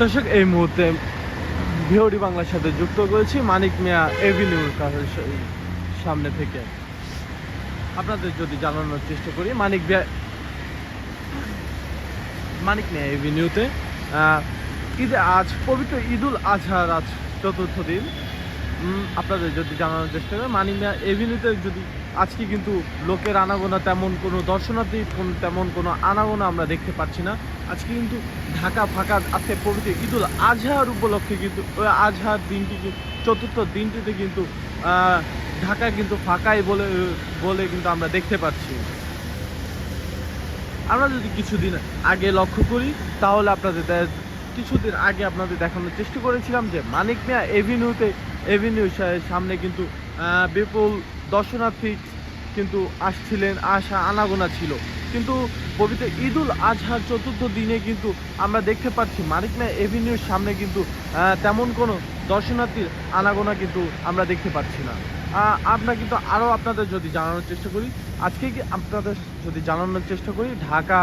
দর্শক, এই মুহূর্তে ভিওডি বাংলার সাথে যুক্ত করেছি মানিক মিয়া এভিনিউর সামনে থেকে। আপনাদের যদি জানানোর চেষ্টা করি, মানিক মিয়া মানিক মিয়া এভিনিউতে ঈদে, আজ পবিত্র ঈদুল আজহার আজ চতুর্থ দিন। আপনাদের যদি জানানোর চেষ্টা করি, মানিক মিয়া এভিনিউতে যদি, আজকে কিন্তু লোকের আনাগোনা তেমন কোনো দর্শনার্থী তেমন কোনো আনাগোনা আমরা দেখতে পাচ্ছি না। আজকে কিন্তু ঢাকা ফাঁকা আজকে প্রভৃতি। ঈদুল আজহার উপলক্ষে কিন্তু আজহার দিনটি চতুর্থ দিনটিতে কিন্তু ঢাকা কিন্তু ফাঁকাই বলে বলে কিন্তু আমরা দেখতে পাচ্ছি। আমরা যদি কিছুদিন আগে লক্ষ্য করি, তাহলে আপনাদের কিছুদিন আগে আপনাদের দেখানোর চেষ্টা করেছিলাম যে মানিক মিয়া এভিনিউতে, এভিনিউ সামনে কিন্তু বিপুল দর্শনার্থী কিন্তু আসছিলেন আসা আনাগোনা ছিল। কিন্তু পবিত্র ঈদুল আজহার চতুর্থ দিনে কিন্তু আমরা দেখতে পাচ্ছি মানিক মিয়া এভিনিউর সামনে কিন্তু তেমন কোনো দর্শনার্থীর আনাগোনা কিন্তু আমরা দেখতে পাচ্ছি না। আমরা কিন্তু আরও আপনাদের যদি জানানোর চেষ্টা করি, আজকে কি আপনাদের যদি জানানোর চেষ্টা করি, ঢাকা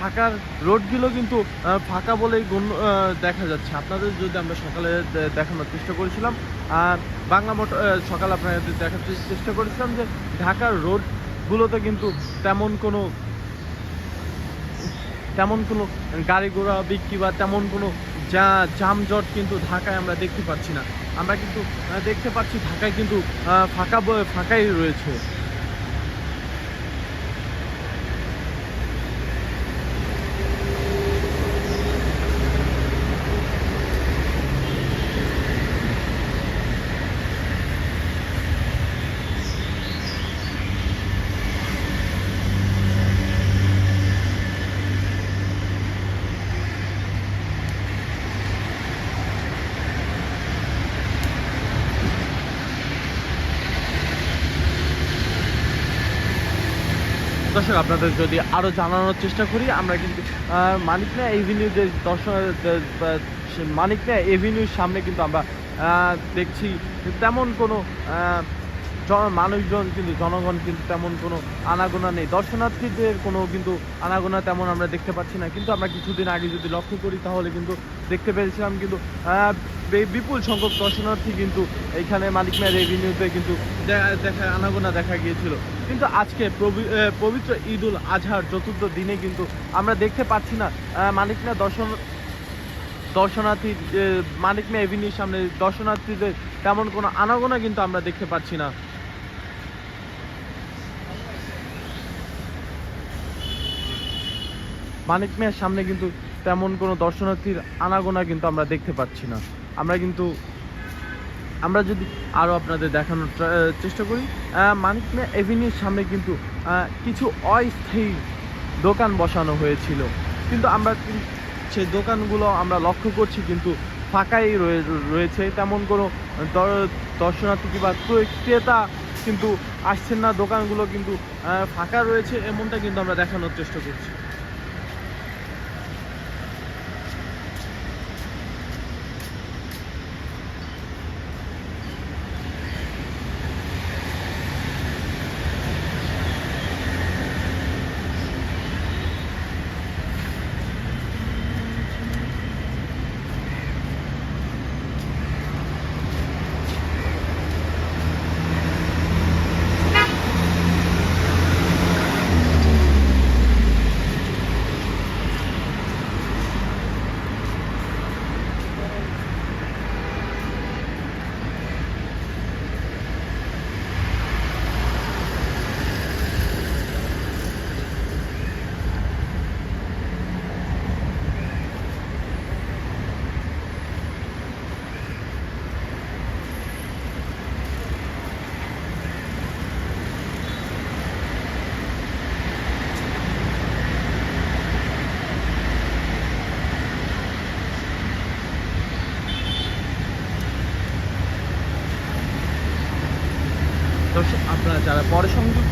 ঢাকার রোডগুলো কিন্তু ফাঁকা বলেই গণ্য দেখা যাচ্ছে। আপনাদের যদি আমরা সকালে দেখানোর চেষ্টা করেছিলাম, আর বাংলা মোটর সকালে আপনাদের দেখার চেষ্টা করেছিলাম যে ঢাকার রোডগুলোতে কিন্তু তেমন কোনো তেমন কোনো গাড়ি ঘোড়া বিক্রি বা তেমন কোনো যা যানজট কিন্তু ঢাকায় আমরা দেখতে পাচ্ছি না। আমরা কিন্তু দেখতে পাচ্ছি ঢাকায় কিন্তু ফাঁকা ফাঁকাই রয়েছে। দর্শক, আপনাদের যদি আরও জানানোর চেষ্টা করি, আমরা কিন্তু মানিকনা এভিনিউ যে দর্শন মানিকনা এভিনিউর সামনে কিন্তু আমরা দেখছি তেমন কোনো জন- মানুষজন কিন্তু, জনগণ কিন্তু তেমন কোনো আনাগোনা নেই। দর্শনার্থীদের কোনো কিন্তু আনাগোনা তেমন আমরা দেখতে পাচ্ছি না। কিন্তু আমরা কিছুদিন আগে যদি লক্ষ্য করি, তাহলে কিন্তু দেখতে পেয়েছিলাম কিন্তু বিপুল সংখ্যক দর্শনার্থী কিন্তু এইখানে মালিকনা রেভিনিউতে কিন্তু দেখা আনাগোনা দেখা গিয়েছিল। কিন্তু আজকে পবিত্র ঈদুল আজহার চতুর্থ দিনে কিন্তু আমরা দেখতে পাচ্ছি না মানিকনা দর্শন, দর্শনার্থী মানিকনা এভিনিউর সামনে দর্শনার্থীদের তেমন কোনো আনাগোনা কিন্তু আমরা দেখতে পাচ্ছি না। মানিক মিয়ার সামনে কিন্তু তেমন কোনো দর্শনার্থীর আনাগোনা কিন্তু আমরা দেখতে পাচ্ছি না। আমরা কিন্তু আমরা যদি আরও আপনাদের দেখানোর চেষ্টা করি আহ, মানিক মিয়া এভিনিউর সামনে কিন্তু কিছু অস্থায়ী দোকান বসানো হয়েছিল। কিন্তু আমরা সেই দোকানগুলো আমরা লক্ষ্য করছি কিন্তু ফাঁকাই রয়ে- রয়েছে। তেমন কোনো দর- দর্শনার্থী কিংবা ক্রেতা কিন্তু আসছেন না। দোকানগুলো কিন্তু ফাঁকা রয়েছে। এমনটা কিন্তু আমরা দেখানোর চেষ্টা করছি দর্শক আপনারা যারা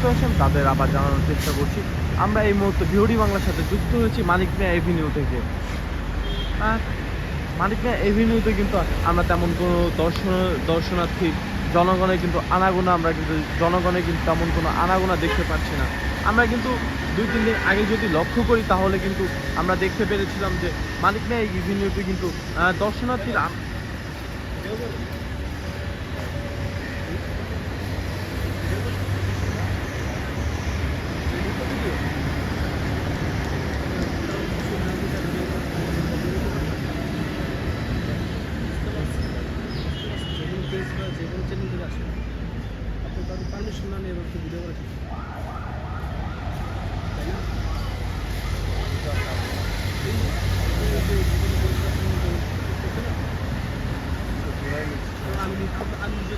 পরে সংযুক্ত আছেন তাদের আবার জানানোর চেষ্টা করছি। আমরা এই মুহূর্তে ভিওডি বাংলার সাথে যুক্ত হয়েছি মানিক মিয়া এভিনিউ থেকে। মানিক মিয়া এভিনিউতে কিন্তু আমরা তেমন কোনো দর্শন, দর্শনার্থী জনগণের কিন্তু আনাগোনা, আমরা কিন্তু জনগণের কিন্তু তেমন কোনো আনাগোনা দেখতে পাচ্ছি না। আমরা কিন্তু দুই, তিন দিন আগে যদি লক্ষ্য করি, তাহলে কিন্তু আমরা দেখতে পেরেছিলাম যে মালিক মিয়া এভিনিউতে কিন্তু দর্শনার্থীরা আমি আমি নিজে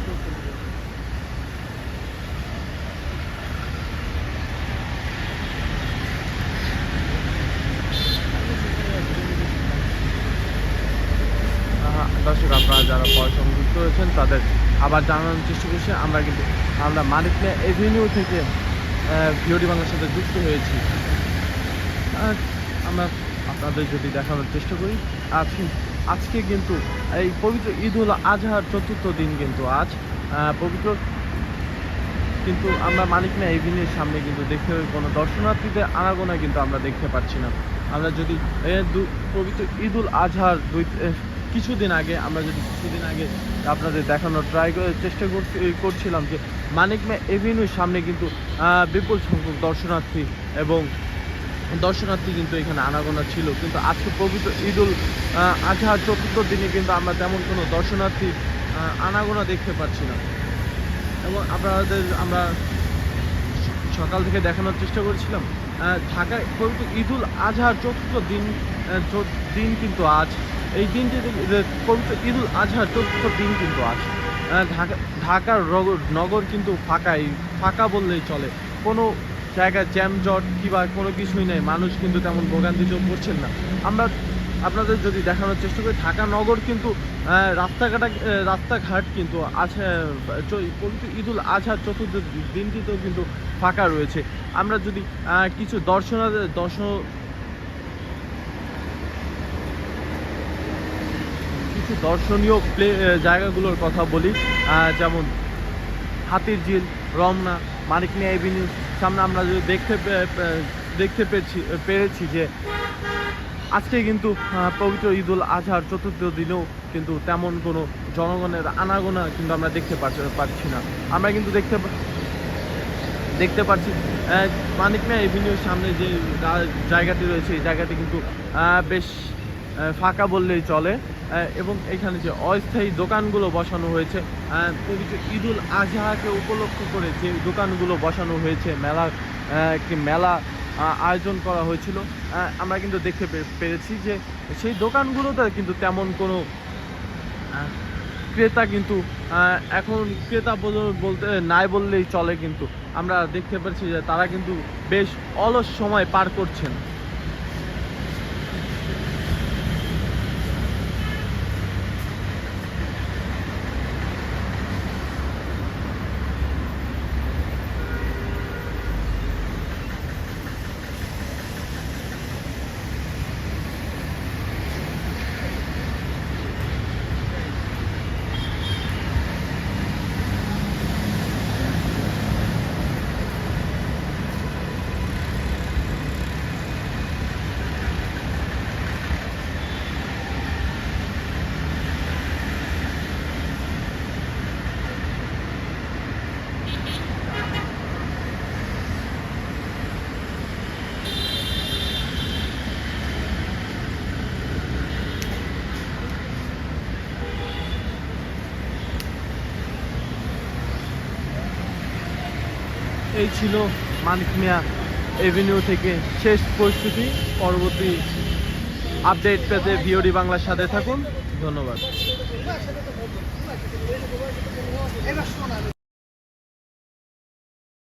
দর্শক, আপনারা যারা পয়সা যুক্ত হয়েছেন তাদের আবার জানানোর চেষ্টা করছি। আমরা কিন্তু, আমরা মালিক এভিনিউ থেকে ভিওডি বাংলার সাথে যুক্ত হয়েছি। আমরা আপনাদের যদি দেখানোর চেষ্টা করি আজকে আজকে কিন্তু এই পবিত্র ঈদ উল আজহার চতুর্থ দিন কিন্তু আজ পবিত্র কিন্তু আমরা মালিক মিয়া এভিনিউর সামনে কিন্তু দেখতে কোনো দর্শনার্থীদের আনাগোনা কিন্তু আমরা দেখতে পাচ্ছি না। আমরা যদি পবিত্র ঈদ উল আজহার দুই কিছুদিন আগে, আমরা যদি কিছুদিন আগে আপনাদের দেখানোর ট্রাই চেষ্টা করছি করছিলাম যে মানিক মিয়া এভিনিউর সামনে কিন্তু বিপুল সংখ্যক দর্শনার্থী এবং দর্শনার্থী কিন্তু এখানে আনাগোনা ছিল। কিন্তু আজকে পবিত্র ঈদ উল আহ, আজহার চতুর্থ দিনে কিন্তু আমরা তেমন কোনো দর্শনার্থী আনাগোনা দেখতে পাচ্ছি না। এবং আপনাদের আমরা সকাল থেকে দেখানোর চেষ্টা করেছিলাম ঢাকায় পবিত্র ঈদুল আজহার চতুর্থ দিন দিন কিন্তু আজ। এই দিনটি পবিত্র ঈদুল আজহার চতুর্থ দিন কিন্তু আজ। ঢাকা ঢাকার নগর কিন্তু ফাঁকাই ফাঁকা বললেই চলে। কোনো জায়গায় জ্যামজট কিংবা কোনো কিছুই নেই। মানুষ কিন্তু তেমন ভোগান্তিতেও পড়ছেন না। আমরা আপনাদের যদি দেখানোর চেষ্টা করি ঢাকা নগর কিন্তু আহ, রাস্তাঘাট কিন্তু আছে পবিত্র ঈদুল আজহার চতুর্থ দিনটিতেও কিন্তু ফাঁকা রয়েছে। আমরা যদি কিছু দর্শনা দর্শন কিছু দর্শনীয় প্লে জায়গাগুলোর কথা বলি। যেমন হাতির ঝিল রমনা মানিক মিয়া এভিনিউ সামনে আমরা যদি দেখতে দেখতে পেরেছি পেরেছি যে আজকে কিন্তু পবিত্র ঈদুল আজহার চতুর্থ দিনেও কিন্তু তেমন কোনো জনগণের আনাগোনা কিন্তু আমরা দেখতে পারছি না। আমরা কিন্তু দেখতে দেখতে পাচ্ছি মানিক মিয়া এভিনিউর সামনে যে জায়গাটি রয়েছে, এই জায়গাটি কিন্তু বেশ ফাঁকা বললেই চলে। এবং এখানে যে অস্থায়ী দোকানগুলো বসানো হয়েছে পবিত্র ঈদুল আজহাকে উপলক্ষ করে যে দোকানগুলো বসানো হয়েছে, মেলার একটি মেলা আয়োজন করা হয়েছিল। আমরা কিন্তু দেখতে পেরেছি যে সেই দোকানগুলোতে কিন্তু তেমন কোনো ক্রেতা কিন্তু এখন ক্রেতা বল- বলতে নাই বললেই চলে কিন্তু। আমরা দেখতে পাচ্ছি যে তারা কিন্তু বেশ অলস সময় পার করছেন। এই ছিল মানিক মিয়া এভিনিউ থেকে শেষ পরিস্থিতি পরবর্তী আপডেট পেতে ভিওডি বাংলার সাথে থাকুন। ধন্যবাদ।